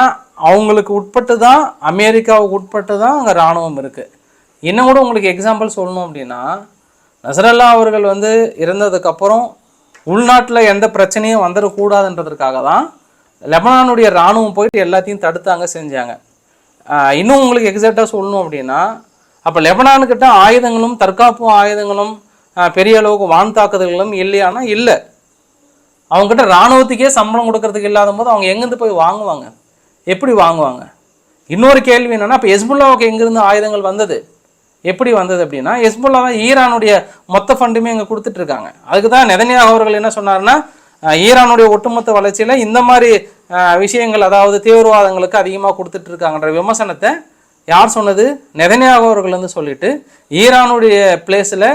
அவங்களுக்கு உட்பட்டு தான் அமெரிக்காவுக்கு உட்பட்டு தான் அங்கே இராணுவம் இருக்குது இன்னும் கூட உங்களுக்கு எக்ஸாம்பிள் சொல்லணும் அப்படின்னா நசரல்லா அவர்கள் வந்து இறந்ததுக்கப்புறம் உள்நாட்டில் எந்த பிரச்சனையும் வந்துடக்கூடாதுன்றதுக்காக தான் லெபனானுடைய இராணுவம் போயிட்டு எல்லாத்தையும் தடுத்தாங்க செஞ்சாங்க. இன்னும் உங்களுக்கு எக்ஸாக்டாக சொல்லணும் அப்படின்னா அப்போ லெபனானுக்கிட்ட ஆயுதங்களும் தற்காப்பு ஆயுதங்களும் பெரிய அளவுக்கு வான் தாக்குதல்களும் இல்லையானா இல்லை. அவங்ககிட்ட இராணுவத்துக்கே சம்பளம் கொடுக்கறதுக்கு இல்லாத போது அவங்க எங்கேருந்து போய் வாங்குவாங்க? எப்படி வாங்குவாங்க? இன்னொரு கேள்வி என்னென்னா இப்போ ஹெஸ்புல்லாவுக்கு எங்கேருந்து ஆயுதங்கள் வந்தது? எப்படி வந்தது அப்படின்னா ஹெஸ்புல்லா தான் ஈரானுடைய மொத்த ஃபண்டுமே இங்கே கொடுத்துட்டு இருக்காங்க அதுக்கு தான் நெதன்யா அவர்கள் என்ன சொன்னார்னா ஈரானுடைய ஒட்டுமொத்த வளர்ச்சியில் இந்த மாதிரி விஷயங்கள் அதாவது தீவிரவாதங்களுக்கு அதிகமாக கொடுத்துட்டு இருக்காங்கன்ற விமர்சனத்தை யார் சொன்னது? நெதன்யாக அவர்கள் வந்து சொல்லிட்டு ஈரானுடைய பிளேஸில்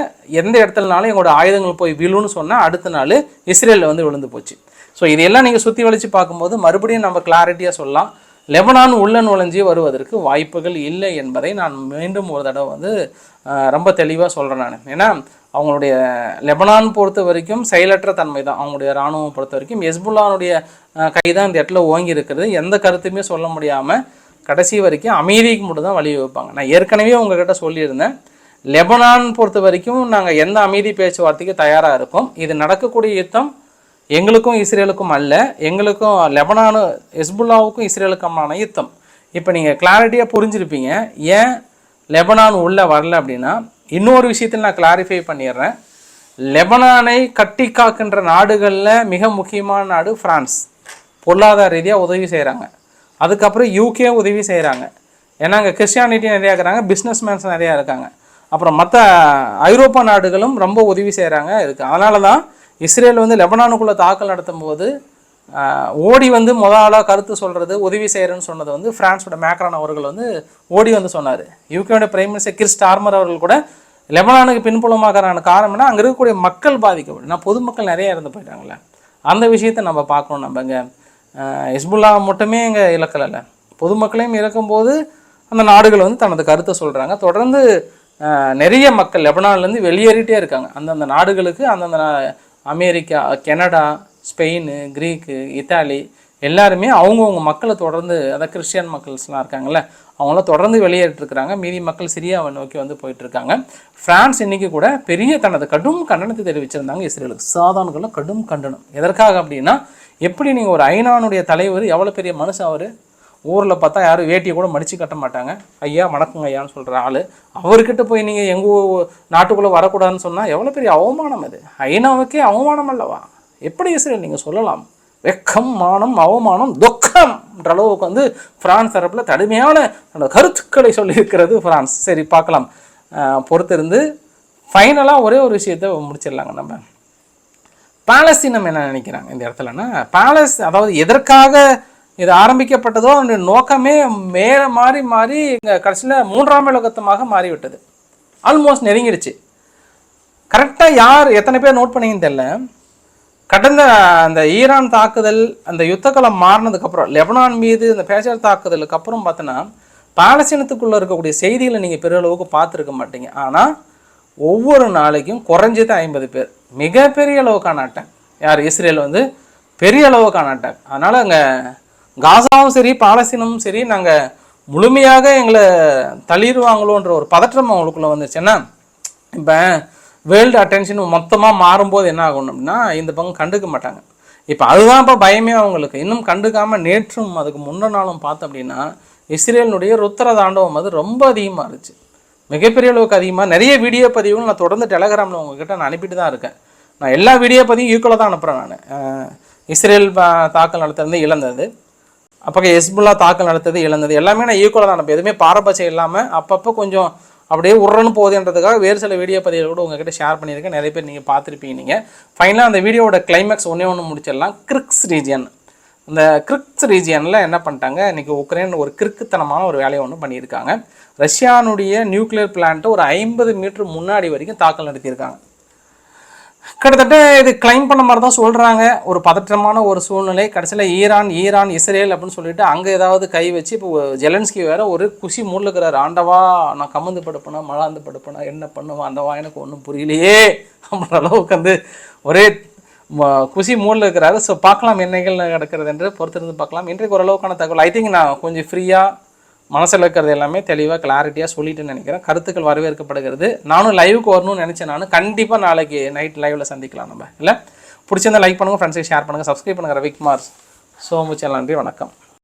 எந்த இடத்துலனாலும் எங்களோட ஆயுதங்கள் போய் விழுன்னு சொன்னால் அடுத்த நாள் இஸ்ரேலில் வந்து விழுந்து போச்சு. ஸோ இதெல்லாம் நீங்கள் சுற்றி வளைச்சு பார்க்கும்போது மறுபடியும் நம்ம கிளாரிட்டியாக சொல்லலாம். லெபனான் உள்ள நுழைஞ்சி வருவதற்கு வாய்ப்புகள் இல்லை என்பதை நான் மீண்டும் ஒரு தடவை வந்து ரொம்ப தெளிவாக சொல்கிறேன் நான். ஏன்னா அவங்களுடைய லெபனான் பொறுத்த வரைக்கும் செயலற்ற தன்மை தான். அவங்களுடைய இராணுவம் பொறுத்த வரைக்கும் எஸ்புல்லானுடைய கை தான் இந்த இடத்துல ஓங்கி இருக்கிறது. எந்த கருத்துமே சொல்ல முடியாமல் கடைசி வரைக்கும் அமைதிக்கு மட்டும் தான் வழி வைப்பாங்க நான் ஏற்கனவே உங்ககிட்ட சொல்லியிருந்தேன் லெபனான் பொறுத்த வரைக்கும் நாங்கள் எந்த அமைதி பேச்சுவார்த்தைக்கு தயாராக இருக்கோம் இது நடக்கக்கூடிய யுத்தம் எங்களுக்கும் இஸ்ரேலுக்கும் அல்ல எங்களுக்கும் லெபனானு ஹெஸ்புல்லாவுக்கும் இஸ்ரேலுக்குமான யுத்தம். இப்போ நீங்கள் கிளாரிட்டியாக புரிஞ்சிருப்பீங்க. ஏன் லெபனான் உள்ளே வரல அப்படின்னா இன்னொரு விஷயத்தில் நான் கிளாரிஃபை பண்ணிடுறேன். லெபனானை கட்டி காக்கின்ற நாடுகளில் மிக முக்கியமான நாடு ஃப்ரான்ஸ் பொருளாதார ரீதியாக உதவி செய்கிறாங்க அதுக்கப்புறம் யூகே உதவி செய்கிறாங்க ஏன்னா அங்கே கிறிஸ்டியானிட்டி நிறையா இருக்கிறாங்க பிஸ்னஸ் மேன்ஸ் நிறையா இருக்காங்க. அப்புறம் மற்ற ஐரோப்பா நாடுகளும் ரொம்ப உதவி செய்கிறாங்க இருக்குது அதனால தான் இஸ்ரேல் வந்து லெபனானுக்குள்ளே தாக்கல் நடத்தும் போது ஓடி வந்து முத ஆளாக கருத்து சொல்கிறது உதவி செய்கிறேன்னு சொன்னது வந்து ஃப்ரான்ஸோட மேக்ரான் அவர்கள் வந்து ஓடி வந்து சொன்னார். யூகேயோட பிரைம் மினிஸ்டர் கிறிஸ் டார்மர் அவர்கள் கூட லெபனானுக்கு பின்புலமாகறான காரணம்னா அங்கே இருக்கக்கூடிய மக்கள் பாதிக்கப்படும் நான் பொதுமக்கள் நிறைய இறந்து போயிட்டாங்களே அந்த விஷயத்தை நம்ம பார்க்கணும் நம்ம இங்கே ஹிஸ்புல்லா மட்டுமே இங்கே இழக்கலை பொதுமக்களையும் இறக்கும்போது அந்த நாடுகள் வந்து தனது கருத்தை சொல்கிறாங்க தொடர்ந்து நிறைய மக்கள் லெபனான்லேருந்து வெளியேறிட்டே இருக்காங்க. அந்தந்த நாடுகளுக்கு அந்தந்த நா- America Canada Spain Greek Italy எல்லாருமே அவங்கவுங்க மக்களை தொடர்ந்து அதாவது கிறிஸ்டியன் மக்கள்ஸ்லாம் இருக்காங்கல்ல அவங்களாம் தொடர்ந்து வெளியேறிட்டுருக்குறாங்க மீதி மக்கள் சிரியாவை நோக்கி வந்து போயிட்டு இருக்காங்க இன்றைக்கி கூட பெரிய தனது கடும் கண்டனத்தை தெரிவிச்சிருந்தாங்க இஸ்ரேலுக்கு. சாதாரணங்களும் கடும் கண்டனம். எதற்காக அப்படின்னா எப்படி நீங்கள் ஒரு ஐநானுடைய தலைவர் எவ்வளோ பெரிய மனுஷன் அவர்? ஊரில் பார்த்தா யாரும் வேட்டியை கூட மடித்து கட்ட மாட்டாங்க. ஐயா வணக்கங்க ஐயான்னு சொல்கிற ஆள். அவர்கிட்ட போய் நீங்கள் எங்கள் நாட்டுக்குள்ளே வரக்கூடாதுன்னு சொன்னால் எவ்வளோ பெரிய அவமானம் அது? ஐநாவுக்கே அவமானம் அல்லவா? எப்படி இஸ்ரேல் நீங்கள் சொல்லலாம்? வெக்கம் மானம் அவமானம் துக்கம்ன்ற அளவுக்கு வந்து ஃப்ரான்ஸ் தரப்பில் கடுமையான கருத்துக்களை சொல்லியிருக்கிறது ஃப்ரான்ஸ் சரி பார்க்கலாம். பொறுத்திருந்து ஃபைனலாக ஒரே ஒரு விஷயத்தை முடிச்சிடலாங்க நம்ம. பாலஸ்தீனம் என்ன நினைக்கிறாங்க இந்த இடத்துலன்னா பாலஸ் அதாவது எதற்காக இது ஆரம்பிக்கப்பட்டதோ அவனுடைய நோக்கமே மேல மாறி மாறி இங்கே கடைசியில் மூன்றாம் உலகத்தமாக மாறிவிட்டது. ஆல்மோஸ்ட் நெருங்கிடுச்சு. கரெக்டாக யார் எத்தனை பேர் நோட் பண்ணீங்கன்னு தெரில கடந்த அந்த ஈரான் தாக்குதல் அந்த யுத்தகலம் மாறினதுக்கப்புறம் லெபனான் மீது இந்த பேச்சர் தாக்குதலுக்கு அப்புறம் பார்த்தோன்னா பாலஸ்தீனத்துக்குள்ளே இருக்கக்கூடிய செய்திகளை நீங்கள் பெருளவுக்கு பார்த்துருக்க மாட்டீங்க. ஆனால் ஒவ்வொரு நாளைக்கும் குறைஞ்சது ஐம்பது பேர். மிகப்பெரிய அளவுக்கான அட்டாக் யார்? இஸ்ரேல் வந்து பெரிய அளவுக்கான அட்டாக் அதனால் அங்கே காசாவும் சரி பாலஸ்தீனமும் சரி நாங்கள் முழுமையாக எங்களை தள்ளிடுவாங்களோன்ற ஒரு பதற்றம் அவங்களுக்குள்ளே வந்துச்சுன்னா இப்போ வேர்ல்டு அட்டென்ஷன் மொத்தமாக மாறும்போது என்ன ஆகணும் அப்படின்னா இந்த பக்கம் கண்டுக்க மாட்டாங்க. இப்போ அதுதான் இப்போ பயமே அவங்களுக்கு. இன்னும் கண்டுக்காமல் நேற்றும் அதுக்கு முன்ன நாளும் பார்த்தோம் அப்படின்னா இஸ்ரேலினுடைய ருத்திர தாண்டவம் அது ரொம்ப அதிகமாக இருந்துச்சு. மிகப்பெரிய அளவுக்கு அதிகமாக நிறைய வீடியோ பதிவுகள் நான் தொடர்ந்து டெலகிராமில் உங்ககிட்ட நான் அனுப்பிட்டு தான் இருக்கேன். நான் எல்லா வீடியோ பதிவும் ஈக்குவலாக தான் அனுப்புகிறேன் நான். இஸ்ரேல் தாக்கல் நடத்திலிருந்து இழந்தது. அப்போ ஹெஸ்புல்லா தாக்கல் நடத்தது இழந்தது எல்லாமே நான் ஈக்குவலாக தான் எதுவுமே பாரபட்சம் இல்லாமல் அப்பப்போ கொஞ்சம் அப்படியே உருன்னு போகுதுன்றதுக்காக வேறு சில வீடியோ பதிவுகள் கூட உங்ககிட்ட ஷேர் பண்ணியிருக்கேன். நிறைய பேர் நீங்கள் பார்த்துருப்பீங்க நீங்கள் ஃபைனலாக அந்த வீடியோவோட கிளைமேக்ஸ் ஒன்றே ஒன்று முடிச்சிடலாம். கிரிக்ஸ் ரீஜியன் இந்த கிரிக்ஸ் ரீஜியனில் என்ன பண்ணிட்டாங்க? இன்றைக்கி உக்ரைன் ஒரு கிறுக்குத்தனமான ஒரு வேலையை ஒன்று பண்ணியிருக்காங்க. ரஷ்யானுடைய நியூக்ளியர் பிளான்ட்டை ஒரு ஐம்பது மீட்டர் முன்னாடி வரைக்கும் தாக்கல் நடத்தியிருக்காங்க. கிட்டத்தட்ட இது கிளைம் பண்ண மாதிரி தான் சொல்கிறாங்க ஒரு பதற்றமான ஒரு சூழ்நிலை. கடைசியில் ஈரான் ஈரான் இஸ்ரேல் அப்படின்னு சொல்லிட்டு அங்கே ஏதாவது கை வச்சு இப்போ ஜெலன்ஸ்கி வேற ஒரு குஷி மூடில் இருக்கிறார். ஆண்டவா நான் கமந்து படுப்பேனா மலாந்து படுப்பேனா என்ன பண்ணுவேன்? அந்தவா எனக்கு ஒன்றும் புரியலையே அப்படின்ற அளவுக்கு வந்து ஒரே குசி குஷி மூடில் இருக்கிறாரு. ஸோ பார்க்கலாம் என்னைகள் நடக்கிறது என்று பொறுத்திருந்து பார்க்கலாம். இன்றைக்கு ஓரளவுக்கான தகவல். ஐ திங்க் நான் கொஞ்சம் ஃப்ரீயாக மனசில் இருக்கிறது எல்லாமே தெளிவாக கிளாரிட்டியாக சொல்லிட்டு நினைக்கிறேன். கருத்துக்கள் வரவேற்கப்படுகிறது. நானும் லைவுக்கு வரணும்னு நினச்சேன் நான். கண்டிப்பாக நாளைக்கு நைட் லைவில் சந்திக்கலாம் நம்ம. இல்லை? பிடிச்சிருந்தா லைக் பண்ணுங்கள் ஃப்ரெண்ட்ஸுக்கு ஷேர் பண்ணுங்கள் சப்ஸ்கிரைப் பண்ணுங்கள் ரவிக்குமார் ஸோ மச் நன்றி வணக்கம்.